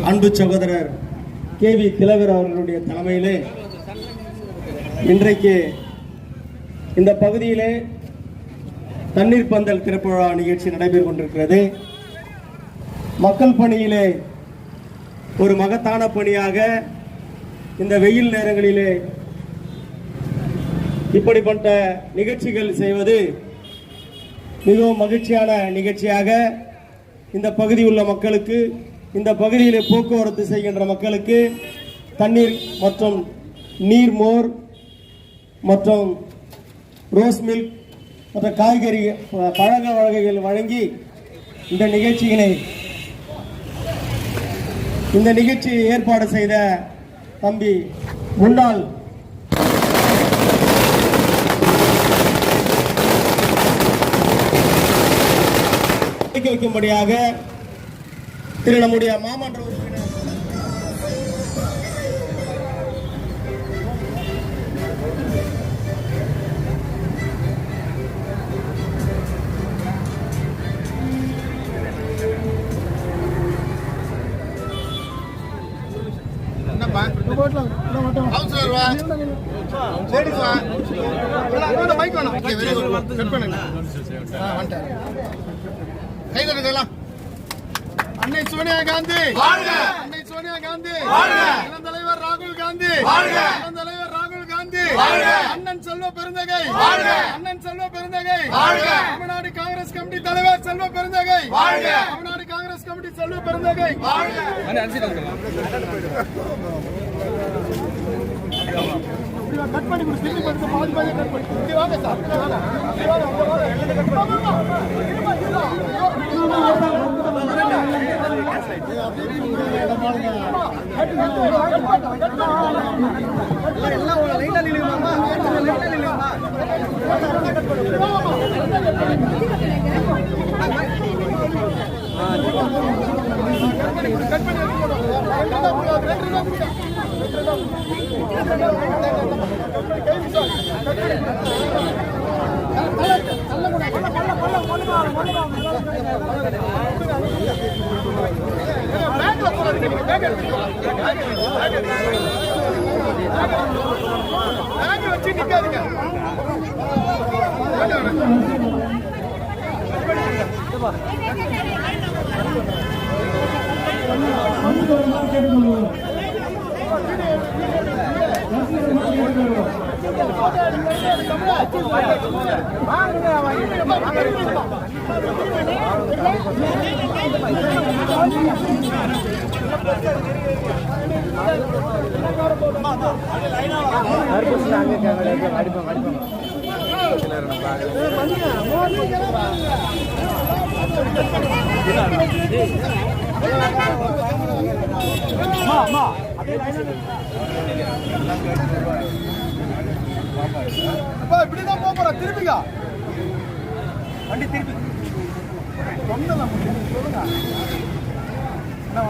அன்பு சகோதரர் K V கிழவர் அவர்களுடைய தலைமையிலே இன்றைக்கு இந்த பகுதியிலே தண்ணீர் பந்தல் திறப்பு நிகழ்ச்சி நடைபெற்று கொண்டிருக்கிறது. மக்கள் பணியிலே ஒரு மகத்தான பணியாக இந்த வெயில் நேரங்களிலே இப்படிப்பட்ட நிகழ்ச்சிகள் செய்வது மிகவும் மகிழ்ச்சியான நிகழ்ச்சியாக இந்த பகுதி உள்ள மக்களுக்கு இந்த பகுதியிலே போக்குவரத்து செய்கின்ற மக்களுக்கு தண்ணீர் மற்றும் நீர் மோர் மற்றும் ரோஸ் மில்க் மற்ற காய்கறி பழக வகைகள் வழங்கி இந்த நிகழ்ச்சியினை இந்த நிகழ்ச்சியை ஏற்பாடு செய்த தம்பி முன்னாள் துவக்கி வைக்கும்படியாக திரு நம்முடைய மாமன்ற உறுப்பினர் கவுன்சிலர் அன்னை சோனியா காந்தி. வாழ்க. அன்னை சோனியா காந்தி. வாழ்க. இளம் தலைவர் ராகுல் காந்தி. வாழ்க. இளம் தலைவர் ராகுல் காந்தி. வாழ்க. அண்ணன் செல்வ பெருந்தகை. வாழ்க. அண்ணன் செல்வ பெருந்தகை. வாழ்க. தமிழ்நாடு காங்கிரஸ் கமிட்டி தலைவர் செல்வ பெருந்தகை. வாழ்க. தமிழ்நாடு காங்கிரஸ் கமிட்டி செல்வ பெருந்தகை. வாழ்க. கட் பண்ணி கொடு திருப்பி படுத்து பாதி பாதி கட் பண்ணி வாங்க சார். இங்க வாங்க வச்சு நிக்காதீங்க அப்பா இப்படிதான் போறோம் திருப்பிங்க வண்டி திருப்பி. சொன்னலாம் சொல்லுங்க. என்ன